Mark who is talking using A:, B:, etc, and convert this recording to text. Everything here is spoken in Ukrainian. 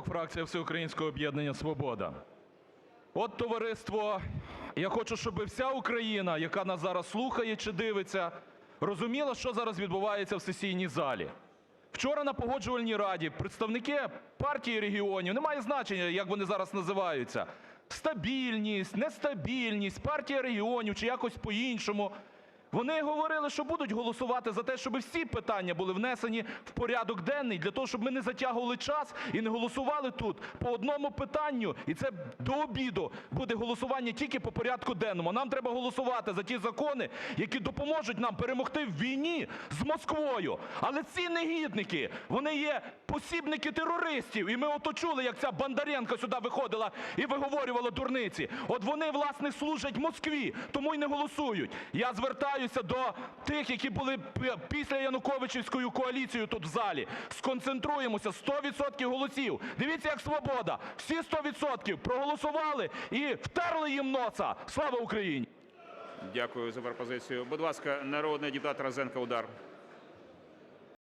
A: фракція Всеукраїнського об'єднання "Свобода". От, товариство, я хочу, щоби вся Україна, яка нас зараз слухає чи дивиться, розуміла, що зараз відбувається в сесійній залі. Вчора на Погоджувальній раді представники Партії регіонів, немає значення, як вони зараз називаються, стабільність, нестабільність, Партія регіонів чи якось по-іншому, вони говорили, що будуть голосувати за те, щоби всі питання були внесені в порядок денний для того, щоб ми не затягували час і не голосували тут по одному питанню, і це до обіду буде голосування тільки по порядку денному. Нам треба голосувати за ті закони, які допоможуть нам перемогти в війні з Москвою. Але ці негідники, вони є посібники терористів, і ми ото чули, як ця Бондаренко сюди виходила і виговорювала дурниці. От вони, власне, служать Москві, тому й не голосують. Я звертаюся до тих, які були після Януковичівською коаліцією тут в залі. Сконцентруємося, 100 відсотків голосів. Дивіться, як "Свобода". Всі 100 відсотків проголосували і втерли їм носа. Слава Україні!
B: Дякую за пропозицію. Будь ласка, народний депутат Розенко, удар.